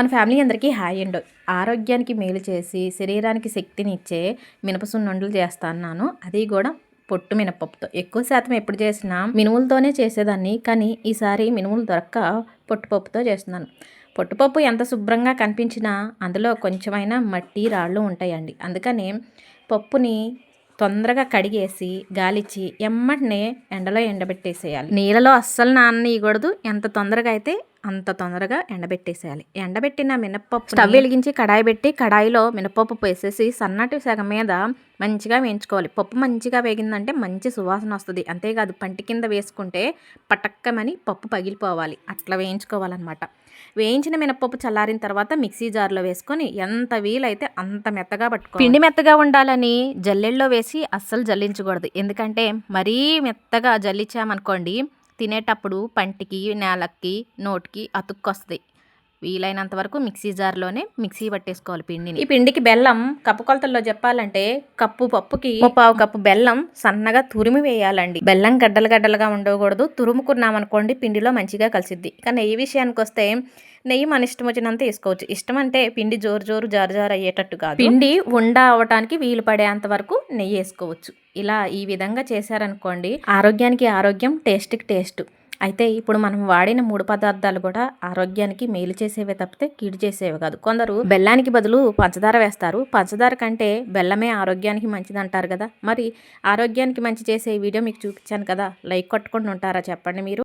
మన ఫ్యామిలీ అందరికీ hi and. ఆరోగ్యానికి మేలు చేసి శరీరానికి శక్తిని ఇచ్చే మినపసున్నుండలు చేస్తాను అది కూడా పొట్టు మినపప్పుతో. ఎక్కువ శాతం ఎప్పుడు చేసినా మినుములతోనే చేసేదాన్ని. కానీ ఈసారి మినుములు దొరక్క పొట్టుపప్పుతో చేస్తున్నాను. పొట్టుపప్పు ఎంత శుభ్రంగా కనిపించినా అందులో కొంచెమైనా మట్టి రాళ్ళు ఉంటాయండి. అందుకని పప్పుని తొందరగా కడిగేసి గాలిచ్చి ఎమ్మటినే ఎండలో ఎండబెట్టేసేయాలి. నీళ్ళలో అస్సలు నాననీయకూడదు. ఎంత తొందరగా అయితే అంత తొందరగా ఎండబెట్టేసేయాలి. ఎండబెట్టిన మినప్పప్పు స్టవ్ వెలిగించి కడాయి పెట్టి కడాయిలో మినపప్పు వేసేసి సన్నటి సగం మీద మంచిగా వేయించుకోవాలి. పప్పు మంచిగా వేగిందంటే మంచి సువాసన వస్తుంది. అంతేకాదు పంటి కింద వేసుకుంటే పటక్కమని పప్పు పగిలిపోవాలి. అట్లా వేయించుకోవాలన్నమాట. వేయించిన మినపప్పు చల్లారిన తర్వాత మిక్సీ జార్లో వేసుకొని ఎంత వీలైతే అంత మెత్తగా పట్టుకో పిండి మెత్తగా ఉండాలని జల్లెల్లో వేసి అస్సలు జల్లించకూడదు. ఎందుకంటే మరీ మెత్తగా జల్లించామనుకోండి తినేటప్పుడు పంటికి నేలకి నోటికి అతుక్కొస్తుంది. వీలైనంత వరకు మిక్సీ జార్లోనే మిక్సీ పట్టేసుకోవాలి పిండిని. ఈ పిండికి బెల్లం కప్పు కొలతల్లో చెప్పాలంటే కప్పు పప్పుకి పావు కప్పు బెల్లం సన్నగా తురిమి వేయాలండి. బెల్లం గడ్డలు గడ్డలుగా ఉండకూడదు. తురుముకున్నాం అనుకోండి పిండిలో మంచిగా కలిసిద్ది. కానీ ఈ విషయానికి వస్తే నెయ్యి మన ఇష్టం వచ్చినంత వేసుకోవచ్చు. ఇష్టం అంటే పిండి జోరు జోరు జారు జారు అయ్యేటట్టు కాదు. పిండి ఉండ అవటానికి వీలు పడేంత వరకు నెయ్యి వేసుకోవచ్చు. ఇలా ఈ విధంగా చేశారనుకోండి ఆరోగ్యానికి ఆరోగ్యం టేస్ట్కి టేస్ట్. అయితే ఇప్పుడు మనం వాడిన మూడు పదార్థాలు కూడా ఆరోగ్యానికి మేలు చేసేవే తప్పితే కీడు చేసేవి కాదు. కొందరు బెల్లానికి బదులు పంచదార వేస్తారు. పంచదార కంటే బెల్లమే ఆరోగ్యానికి మంచిది అంటారు కదా. మరి ఆరోగ్యానికి మంచి చేసే వీడియో మీకు చూపించాను కదా. లైక్ కొట్టుకొని ఉంటారా చెప్పండి మీరు?